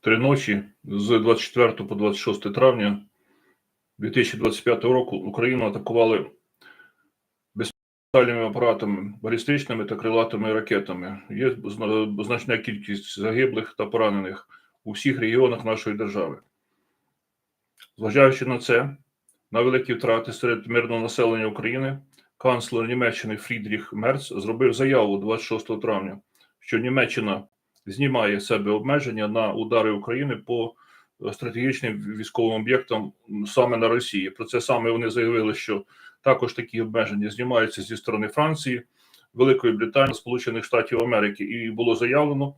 три ночі з 24 по 26 травня 2025 року Україну атакували безпальними апаратами, балістичними та крилатими ракетами. Є значна кількість загиблих та поранених у всіх регіонах нашої держави. Зважаючи на це, на великі втрати серед мирного населення України, канцлер Німеччини Фрідріх Мерц зробив заяву 26 травня, що Німеччина знімає себе обмеження на удари України по е, стратегічним військовим об'єктам саме на Росії. Про це саме вони заявили, що також такі обмеження знімаються зі сторони Франції, Великої Британії, Сполучених Штатів Америки, і було заявлено.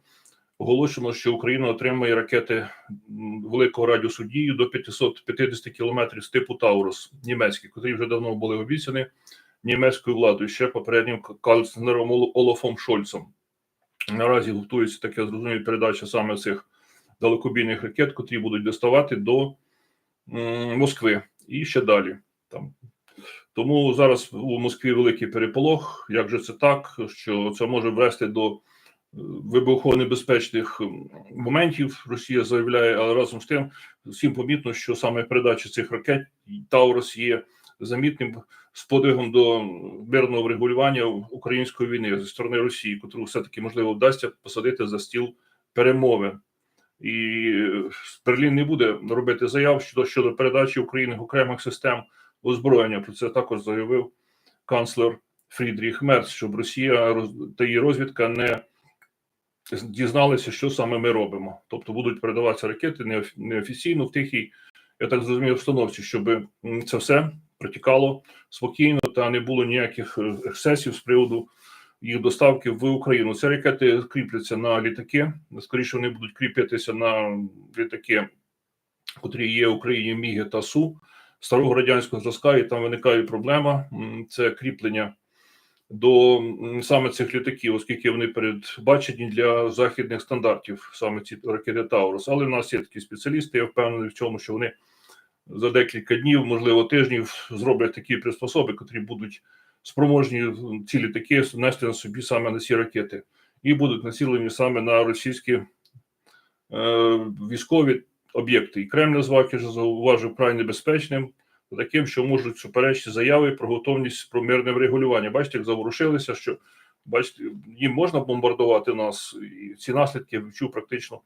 Оголошено, що Україна отримає ракети великого радіусу дії до 550 кілометрів з типу Таурус німецькі, котрі вже давно були обіцяні німецькою владою ще попереднім канцлером Ол- Олафом Шольцем. Наразі готується таке зрозуміло передача саме цих далекобійних ракет, котрі будуть доставати до Москви і ще далі. Там. Тому зараз у Москві великий переполох. Як же це так? Що це може ввести до е, вибухонебезпечних моментів, Росія заявляє, але разом з тим всім помітно, що саме передача цих ракет Таурус є замітним з подвигом до мирного врегулювання української війни зі сторони Росії, котру все-таки можливо вдасться посадити за стіл перемови. І е, Берлін не буде робити заяв щодо щодо передачі України окремих систем озброєння. Про це також заявив канцлер Фрідріх Мерц, щоб Росія та її розвідка не дізналися, що саме ми робимо. Тобто будуть передаватися ракети неофіційно в тихій, я так зрозумів, обстановці, щоб це все протікало спокійно та не було ніяких е, ексцесів з приводу їх доставки в Україну. Ці ракети кріпляться на літаки. Скоріше вони будуть кріпитися на літаки, котрі є в Україні Міги та Су старого радянського зразка, і там виникає проблема. Це кріплення до саме цих літаків, оскільки вони передбачені для західних стандартів, саме ці ракети Таурус. Але в нас є такі спеціалісти. Я впевнений в цьому, що вони за декілька днів, можливо, тижнів, зроблять такі приспособи, котрі будуть спроможні ці літаки нести на собі саме на ці ракети, і будуть націлені саме на російські е, військові об'єкти. І Кремль назвав, я вже зауважив, край небезпечним, таким, що можуть суперечити заяви про готовність про мирне врегулювання. Бачите, як заворушилися, що бачите, їм можна бомбардувати нас, і ці наслідки я відчув практично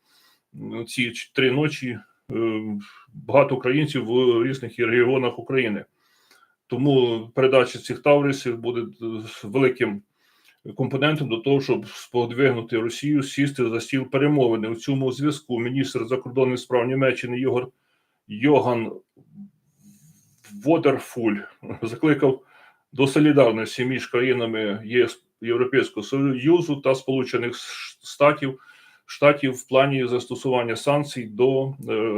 ці три ночі. Е, Багато українців в різних регіонах України. Тому передача цих таврисів буде е, великим компонентом до того, щоб сподвигнути Росію сісти за стіл перемовини. У цьому зв'язку міністр закордонних справ Німеччини Йогор Йоган Водерфуль закликав до солідарності між країнами ЄС Європейського Союзу та Сполучених Штатів штатів в плані застосування санкцій до е,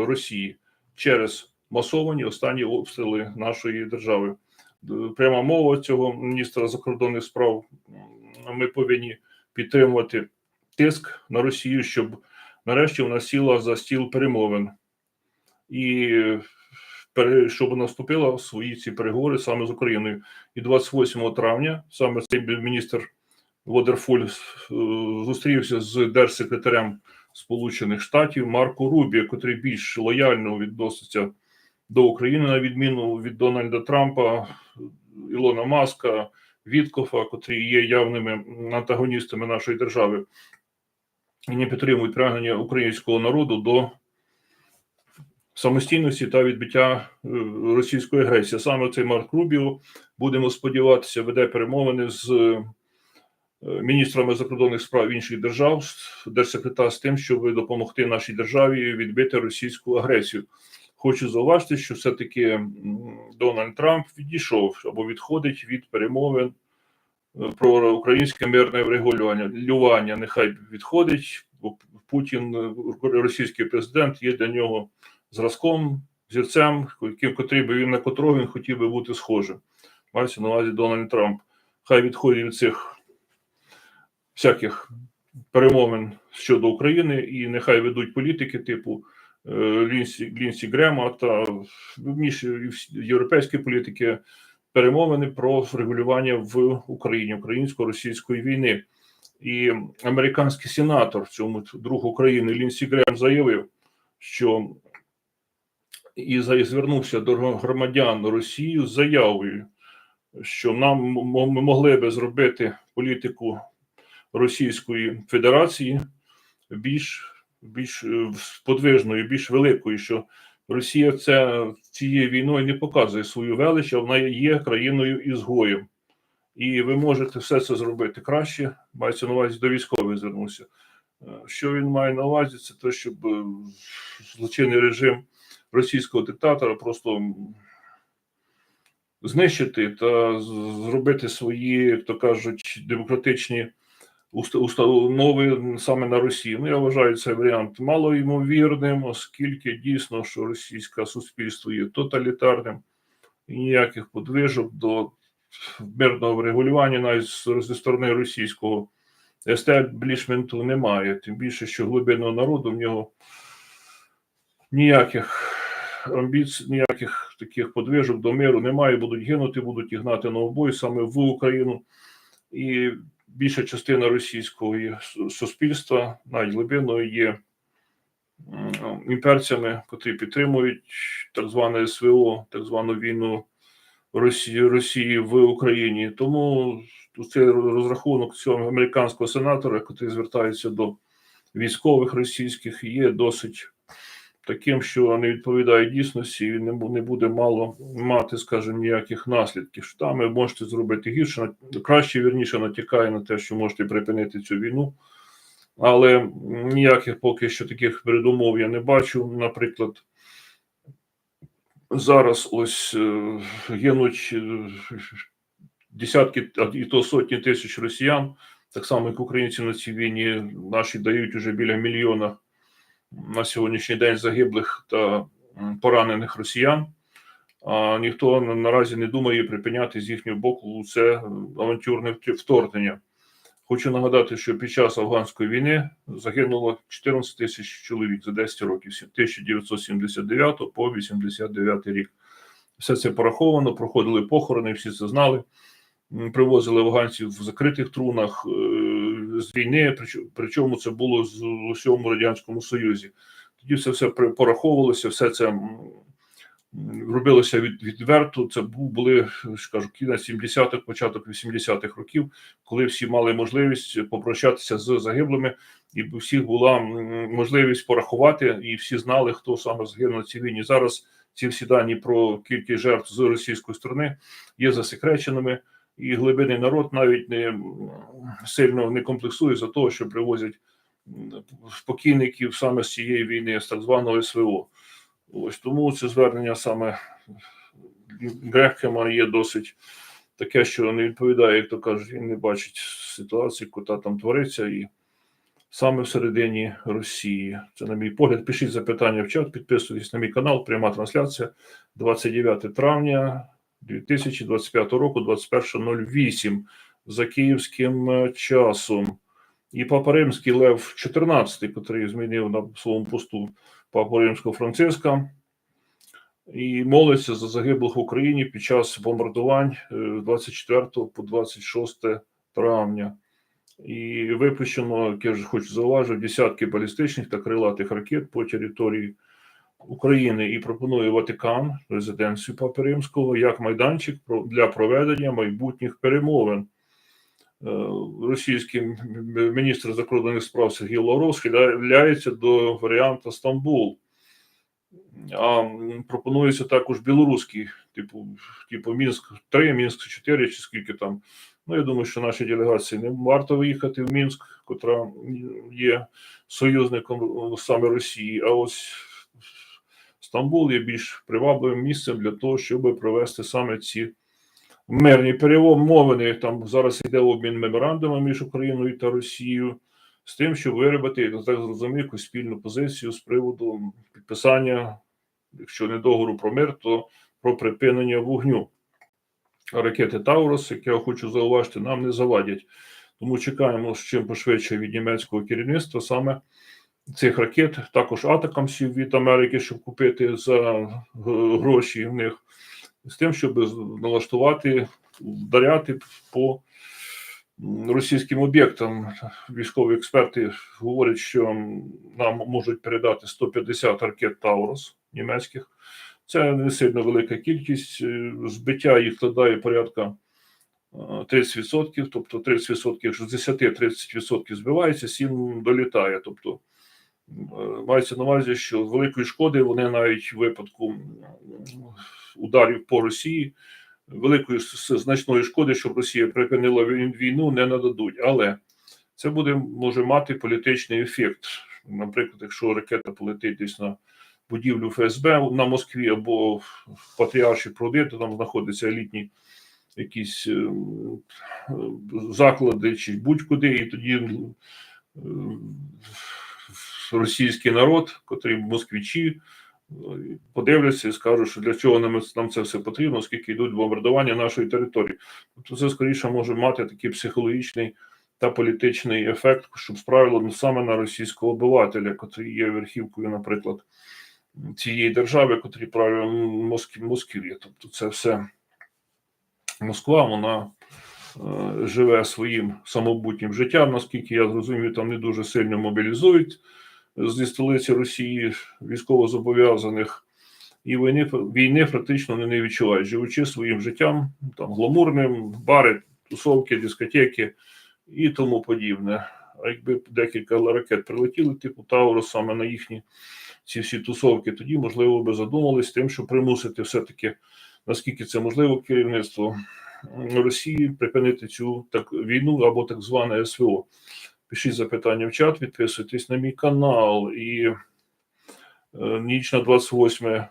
Росії через масовані останні обстріли нашої держави. Пряма мова цього міністра закордонних справ. Ми повинні підтримувати тиск на Росію, щоб нарешті вона сіла за стіл перемовин і щоб в свої ці переговори саме з Україною. І 28 травня саме цей міністр Водерфуль е, зустрівся з держсекретарем Сполучених Штатів Марко Рубі, який більш лояльно відноситься до України, на відміну від Дональда Трампа, Ілона Маска, Віткофа, котрі є явними антагоністами нашої держави, і не підтримують прагнення українського народу до самостійності та відбиття е, російської агресії. Саме цей Марк Рубіо, будемо сподіватися, веде перемовини з міністрами закордонних справ інших держав, держсекретар з тим, щоб допомогти нашій державі відбити російську агресію. Хочу зауважити, що все-таки Дональд Трамп відійшов або відходить від перемовин е, про українське мирне врегулювання. Лювання нехай відходить, бо Путін, е, російський президент, є для нього зразком, зірцем, котрий би він на котрого він хотів би бути схожим. Мається на увазі Дональд Трамп. Хай відходить від цих всяких перемовин щодо України і нехай ведуть політики типу е, Лінсі, Лінсі Грема та європейські політики перемовини про регулювання в Україні українсько-російської війни. І американський сенатор цьому друг України Лінсі Грем заявив, що і звернувся до громадян Росії з заявою, що нам ми могли би зробити політику Російської Федерації більш, більш е, подвижною, більш великою, що Росія це цією війною не показує свою велич, а вона є країною ізгоєм. І ви можете все це зробити краще. Мається на увазі до військових звернувся. Е, Що він має на увазі? Це те, щоб е, злочинний режим російського диктатора просто знищити та зробити свої, як то кажуть, демократичні установи саме на Росії. Ну, я вважаю цей варіант малоймовірним, оскільки дійсно, що російське суспільство є тоталітарним, і ніяких подвижок до мирного врегулювання навіть зі сторони російського естеблішменту немає. Тим більше, що глибинного народу в нього ніяких амбіцій, ніяких таких подвижок до миру немає. Будуть гинути, будуть їх гнати на обой саме в Україну. І більша частина російського суспільства, навіть глибиною, є імперцями, котрі підтримують так зване СВО, так звану війну Росії, Росії в Україні. Тому цей розрахунок цього американського сенатора, який звертається до військових російських, є досить таким, що не відповідає дійсності, і не буде мало мати, скажімо, ніяких наслідків. Що там ви можете зробити гірше, краще вірніше натякає на те, що можете припинити цю війну. Але ніяких поки що таких передумов я не бачу. Наприклад, зараз ось е, гинуть е, десятки, і то сотні тисяч росіян, так само як українці на цій війні. Наші дають уже біля мільйона на сьогоднішній день загиблих та поранених росіян. А ніхто наразі не думає припиняти з їхнього боку це авантюрне вторгнення. Хочу нагадати, що під час афганської війни загинуло 14 тисяч чоловік за 10 років з 1979 по 89 рік. Все це пораховано, проходили похорони, всі це знали. Привозили афганців в закритих трунах е, з війни, причому- це було з у всьому радянському союзі. Тоді це все пораховувалося, все це робилося від, відверто. Це були скажу, кінець 70-х, початок 80-х років, коли всі мали можливість попрощатися з загиблими, і у всіх була можливість порахувати, і всі знали, хто саме загинув на цій війні. Зараз ці всі дані про кількість жертв з російської сторони є засекреченими, і глибинний народ навіть не сильно не комплексує за того, що привозять покійників саме з цієї війни, з так званого СВО. Ось тому це звернення саме Грехема є досить таке, що не відповідає, як то кажуть, він не бачить ситуації, яка там твориться, і саме всередині Росії. Це, на мій погляд, пишіть запитання в чат, підписуйтесь на мій канал, пряма трансляція 29 травня 2025 року, 21.08 за київським е, часом. І Папа Римський Лев 14, який змінив на своєму посту Папу Римського Франциска, і молиться за загиблих в Україні під час бомбардувань е, 24 по 26 травня. І випущено, як я вже хочу зауважити, десятки балістичних та крилатих ракет по території України і пропонує Ватикан, резиденцію Папи Римського, як майданчик для проведення майбутніх перемовин. Е, Російський міністр закордонних справ Сергій Лавров схиляється до варіанту Стамбул. А пропонується також білоруський, типу, типу Мінськ 3, Мінськ 4, чи скільки там. Ну, я думаю, що нашій делегації не варто виїхати в Мінськ, котра є союзником е, саме Росії. А ось Стамбул є більш привабливим місцем для того, щоб провести саме ці мирні перемовини. Там зараз йде обмін меморандумами між Україною та Росією з тим, щоб виробити, я так зрозумів, якусь спільну позицію з приводу підписання, якщо не договору про мир, то про припинення вогню. Ракети Таурус, як я хочу зауважити, нам не завадять. Тому чекаємо, з чим пошвидше від німецького керівництва саме цих ракет, також атакамсів від Америки, щоб купити за гроші в них, з тим, щоб налаштувати, вдаряти по російським об'єктам. Військові експерти говорять, що нам можуть передати 150 ракет Таурус німецьких. Це не сильно велика кількість. Е, Збиття їх складає порядка е, 30%, тобто 30%, якщо з 10 30% збивається, 7 долітає. Тобто е, мається на увазі, що великої шкоди вони навіть в випадку ударів по Росії, великої значної шкоди, щоб Росія припинила війну, не нададуть. Але це буде може мати політичний ефект. Наприклад, якщо ракета полетить десь на будівлю ФСБ на Москві або в Патріарші Пруди, то там знаходяться елітні якісь ем, е, заклади чи будь-куди, і тоді е, російський народ, котрий москвичі, е, подивляться і скажуть, що для чого нам, нам це все потрібно, оскільки йдуть бомбардування нашої території. Тобто це скоріше може мати такий психологічний та політичний ефект, щоб справило ну, саме на російського обивателя, котрий є верхівкою, наприклад, цієї держави, котрі править Москві, Москві. Тобто це все Москва, вона е, живе своїм самобутнім життям, наскільки я зрозумів, там не дуже сильно мобілізують зі столиці Росії військовозобов'язаних, і війни, війни практично вони не відчувають, живучи своїм життям, там гламурним, бари, тусовки, дискотеки і тому подібне. А якби декілька ракет прилетіли, типу Таурус, саме на їхні ці всі тусовки, тоді, можливо, би задумались тим, щоб примусити все-таки, наскільки це можливо, керівництво Росії припинити цю так війну або так зване СВО. Пишіть запитання в чат, підписуйтесь на мій канал. І е, ніч на 28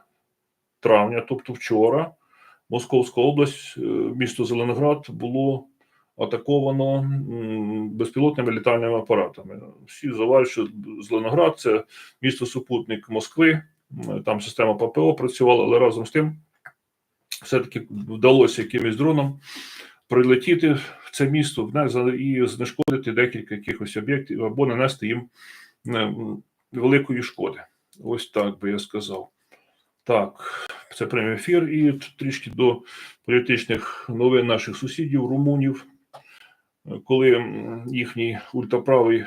травня, тобто вчора, Московська область, е, місто Зеленоград, було атаковано безпілотними літальними апаратами. Всі заважають, що Зеленоград це місто супутник Москви, там система ППО працювала, але разом з тим все-таки вдалося якимось дроном прилетіти в це місто і знешкодити декілька якихось об'єктів або нанести їм е, великої шкоди. Ось так би я сказав. Так, це прямий ефір. І трішки до політичних новин наших сусідів, румунів, коли їхній ультраправий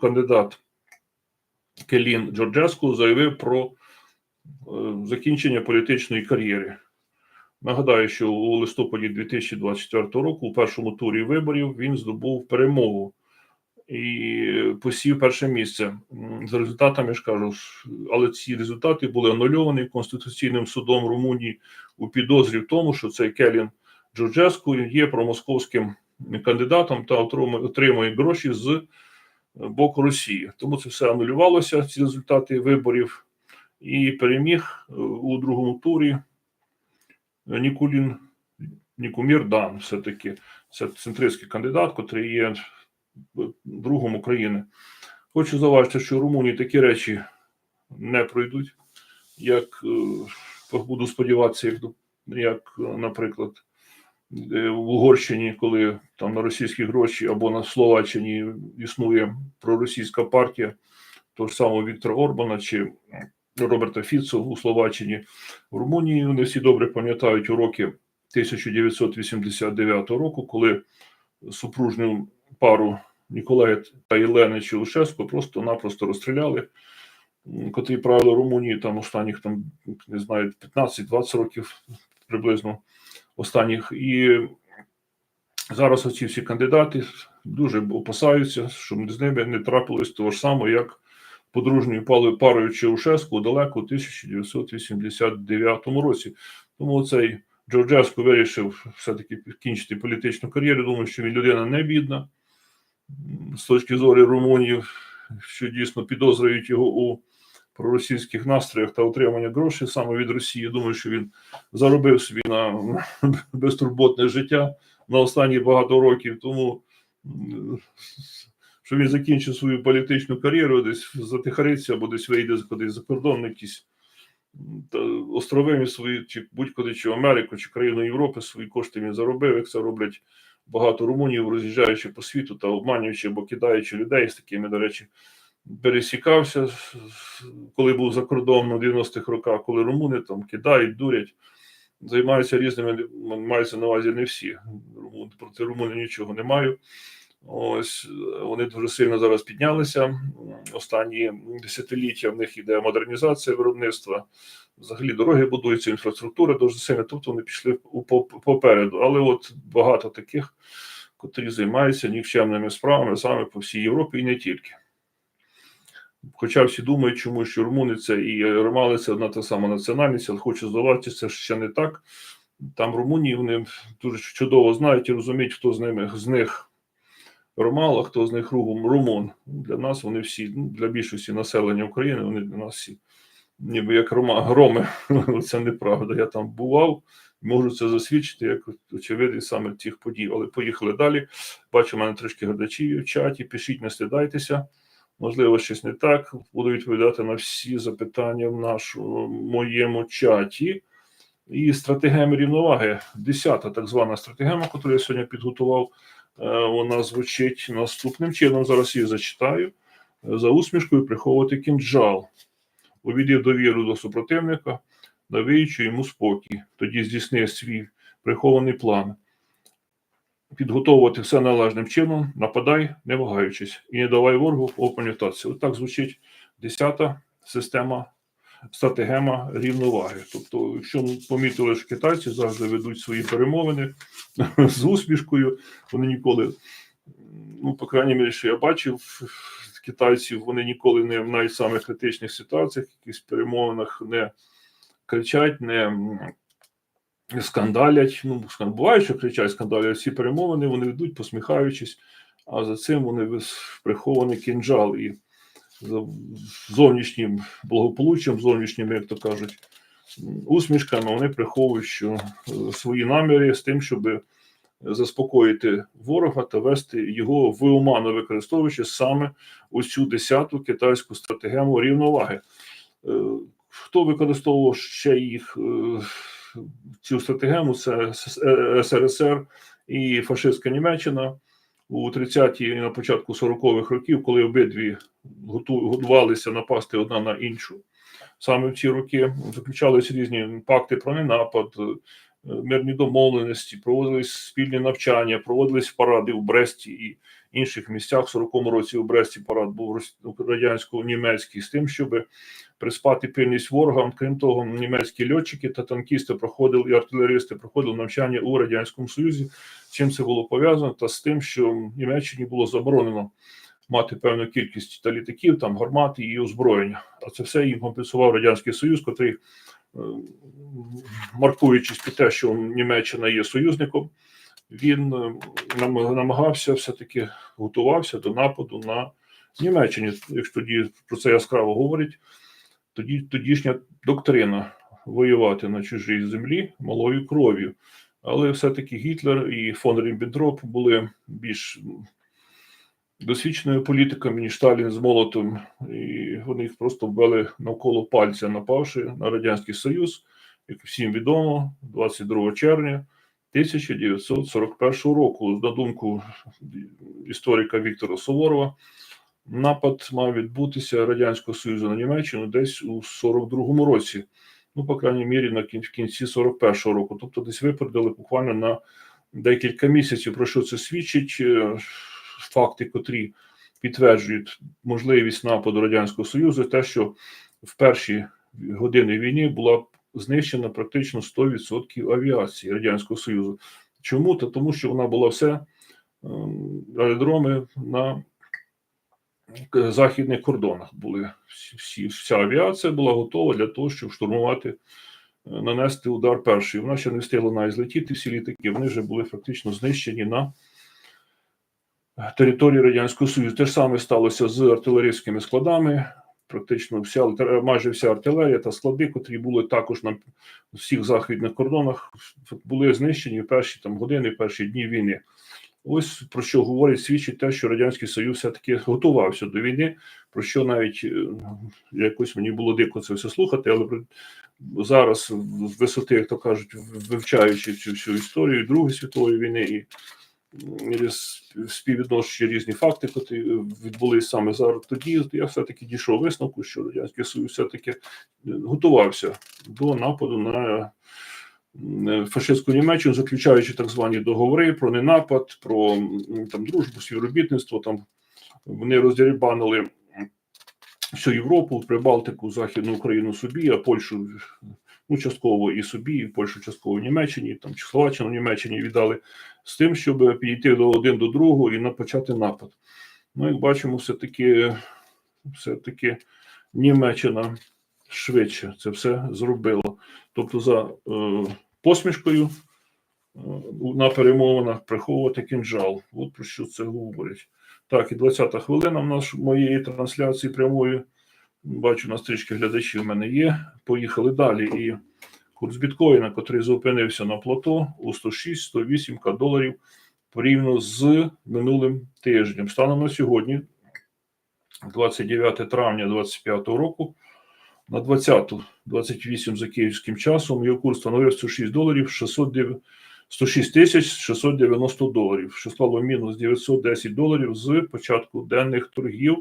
кандидат Келін Джорджеску заявив про е, закінчення політичної кар'єри. Нагадаю, що у листопаді 2024 року, у першому турі виборів, він здобув перемогу і посів перше місце. За результатами я ж кажу, але ці результати були анульовані Конституційним судом Румунії у підозрі в тому, що цей Келін Джорджеску є промосковським кандидатом та отримує гроші з боку Росії. Тому це все анулювалося, ці результати виборів, і переміг е, у другому турі Нікулін Нікумір Дан, все-таки це центристський кандидат, котрий є другом України. Хочу зауважити, що в Румунії такі речі не пройдуть, як е, буду сподіватися, як, як, е, наприклад, е, в Угорщині, коли там на російські гроші або на Словаччині існує проросійська партія, того ж самого Віктора Орбана чи Роберта Фіцо у Словаччині. В Румунії вони всі добре пам'ятають уроки 1989 року, коли супружню пару Ніколая та Єлени Чаушеску просто-напросто розстріляли, котрі правили Румунії там останніх там не знаю 15-20 років приблизно останніх. І зараз оці всі кандидати дуже опасаються, щоб з ними не трапилось того ж самого, як подружньою парою Чаушеску далеко у 1989 році. Тому цей Джорджеску вирішив все-таки кінчити політичну кар'єру. Думаю, що він людина не бідна з точки зору румунів, що дійсно підозрюють його у проросійських настроях та отримання грошей саме від Росії. Думаю, що він заробив собі на безтурботне життя на останні багато років. Тому що він закінчив свою політичну кар'єру, десь затихариться або десь вийде кудись за кордон, якісь острови свої, чи будь-куди, чи Америку, чи країну Європи свої кошти він заробив, як це роблять багато румунів, роз'їжджаючи по світу та обманюючи або кидаючи людей з такими, до речі, пересікався, коли був за кордоном на 90-х роках, коли румуни там кидають, дурять. займаються різними, мається на увазі не всі. Проти румунів нічого не маю. Ось е, вони дуже сильно зараз піднялися. Останні десятиліття в них іде модернізація виробництва. Взагалі дороги будуються, інфраструктура дуже сильно, тобто вони пішли по- попереду. Але от багато таких, котрі займаються нікчемними справами саме по всій Європі і не тільки. Хоча всі думають, чому що румуни це і ромали це одна та сама національність, але хочу здавати, це ще не так. Там Румунії вони дуже чудово знають і розуміють, хто з ними з них ромал, а хто з них ру- румун. Для нас вони всі, ну, для більшості населення України, вони для нас всі ніби як рома, громи. Це неправда. Я там бував, можу це засвідчити, як очевидний саме тих подій. Але поїхали далі. Бачу, в мене трішки глядачів в чаті. Пишіть, не стидайтеся. Можливо, щось не так. Буду відповідати на всі запитання в нашому моєму чаті. І стратегема рівноваги, десята так звана стратегема, яку я сьогодні підготував, вона звучить наступним чином. Зараз її зачитаю. За усмішкою приховувати кінджал. Увійди довіру до супротивника, навіючи йому спокій. Тоді здійсни свій прихований план. Підготовувати все належним чином, нападай, не вагаючись, і не давай ворогу опам'ятатися. От так звучить десята система стратегема рівноваги. Тобто, якщо помітили, що китайці завжди ведуть свої перемовини з усмішкою, вони ніколи, ну, по крайній мірі, що я бачив, китайців вони ніколи не в навіть самих критичних ситуаціях, якихось перемовинах не кричать, не скандалять. Ну, буває, що кричать, скандалять. Всі перемовини вони ведуть, посміхаючись, а за цим вони прихований кінжал і зовнішнім благополуччям, зовнішніми, як то кажуть, усмішками вони приховують що, е, свої наміри з тим, щоб заспокоїти ворога та вести його в оману, використовуючи саме ось цю десяту китайську стратегему рівноваги. Е, Хто використовував ще їх е, цю стратегему? Це СРСР і фашистська Німеччина у 30-ті і на початку 40-х років, коли обидві готу- готувалися напасти одна на іншу. Саме в ці роки заключалися різні пакти про ненапад, е, мирні домовленості, проводились спільні навчання, проводились паради в Бресті і інших місцях. В 40-му році у Бресті парад був рос- радянсько-німецький з тим, щоб приспати пильність ворогам. Крім того, німецькі льотчики та танкісти проходили і артилеристи проходили навчання у радянському союзі. Чим це було пов'язано? Та з тим, що Німеччині було заборонено мати певну кількість та літаків, там гармат і озброєння. А це все їм компенсував радянський союз, котрий, е, маркуючись під те, що Німеччина є союзником, він е, намагався все-таки готувався до нападу на Німеччині. Якщо тоді про це яскраво говорять, тоді тодішня доктрина воювати на чужій землі малою кров'ю. Але все-таки Гітлер і фон Ріббентроп були більш досвідченими політиками, ніж Сталін з молотом, і вони їх просто ввели навколо пальця, напавши на Радянський Союз, як всім відомо, 22 червня 1941 року, на думку історика Віктора Суворова, напад мав відбутися Радянського Союзу на Німеччину десь у 42-му році. Ну, по крайній мірі, на кін- в кінці 41-го року. Тобто десь випередили буквально на декілька місяців. Про що це свідчить? Е, Факти, котрі підтверджують можливість нападу Радянського Союзу, те, що в перші години війни була знищена практично 100% авіації Радянського Союзу. Чому? Та тому, що вона була все ем, аеродроми на західних кордонах були всі, вся авіація була готова для того, щоб штурмувати, е, нанести удар перший. Вона ще не встигла навіть злетіти всі літаки. Вони вже були фактично знищені на території Радянського Союзу. Те ж саме сталося з артилерійськими складами. Практично вся майже вся артилерія та склади, котрі були також на всіх західних кордонах, були знищені в перші там години, перші дні війни. Ось про що говорить, свідчить те, що Радянський Союз все-таки готувався до війни, про що навіть е, якось мені було дико це все слухати, але зараз з висоти, як то кажуть, вивчаючи цю всю історію Другої світової війни і співвідносячи різні факти, які відбулись саме зараз тоді, я все-таки дійшов висновку, що Радянський Союз все-таки е, готувався до нападу на фашистську Німеччину, заключаючи так звані договори про ненапад, про там дружбу, співробітництво. Там вони роздерибанили всю Європу, Прибалтику, Західну Україну собі, а Польщу ну, частково і собі, і Польщу частково в Німеччині, там чи Словаччину в Німеччині віддали з тим, щоб підійти до один до другого і почати напад. Ну, як бачимо, все-таки все-таки Німеччина швидше це все зробила. Тобто, за е, посмішкою е, на перемовинах приховувати кінжал. От про що це говорить. Так, і 20-та хвилина в нас моєї трансляції прямої. Бачу, на стрічки глядачі в мене є. Поїхали далі. І курс біткоїна, який зупинився на плато у 106-108 доларів порівняно з минулим тижнем. Станом на сьогодні, 29 травня 2025 року, на 20-28 за київським часом його курс становив 106 доларів 609 106 тисяч 690 доларів, що склало мінус 910 доларів з початку денних торгів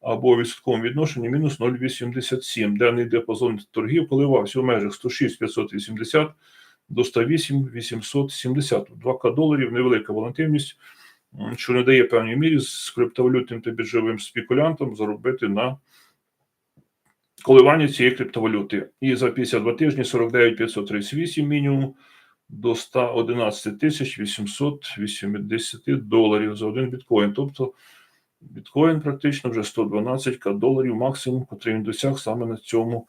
або відсотковому відношенні мінус 0,87. Денний диапазон торгів коливався у межах 106 580 до 108 870. 2К доларів, невелика волатильність, що не дає певній мірі з криптовалютним та біржовим спекулянтам заробити на коливання цієї криптовалюти. І за 52 тижні 49 538 мінімум до 111 880 доларів за один біткоін. Тобто біткоін практично вже 112 к доларів максимум, котрий він досяг саме на цьому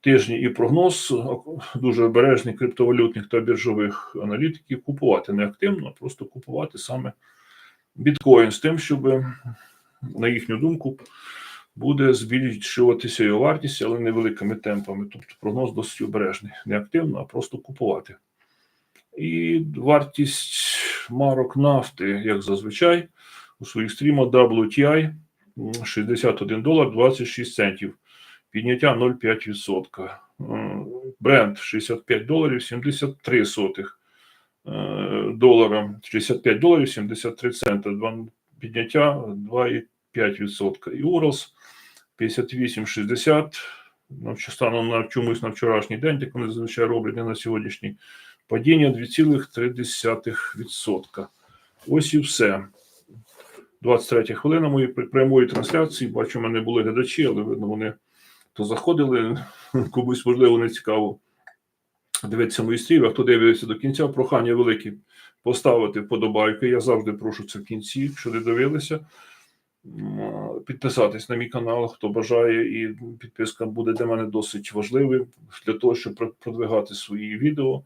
тижні. І прогноз дуже обережний криптовалютних та біржових аналітиків купувати не активно, а просто купувати саме біткоін з тим, щоб, на їхню думку, буде збільшуватися його вартість, але невеликими темпами. Тобто прогноз досить обережний. Не активно, а просто купувати. І вартість марок нафти, як зазвичай, у своїх стрімах WTI м, 61 долар 26 центів, підняття 0,5%. Бренд 65 доларів 73 сотих е, долара, 65 доларів 73 цента, підняття 2,5%. І Уралс 58,60, ну, що станом на чомусь на вчорашній день, так вони зазвичай роблять не на сьогоднішній, падіння 2,3%. Ось і все. 23 хвилина моєї прямої трансляції. Бачу, в мене були глядачі, але видно, вони то заходили, комусь можливо не цікаво дивитися мої стріми, а хто дивиться до кінця, прохання велике поставити вподобайки. Я завжди прошу це в кінці, якщо не дивилися. Підписатись на мій канал, хто бажає, і підписка буде для мене досить важливою для того, щоб про- продвигати свої відео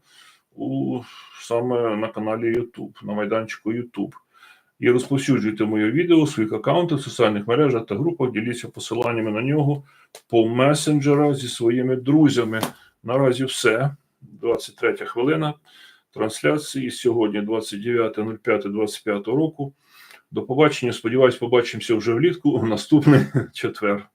у саме на каналі YouTube, на майданчику YouTube. І розповсюджуйте моє відео у своїх аккаунтах, в соціальних мережах та групах, діліться посиланнями на нього по месенджерах зі своїми друзями. Наразі все. 23 хвилина трансляції сьогодні, 29.05.25 року. До побачення. Сподіваюсь, побачимося вже влітку у наступний четвер.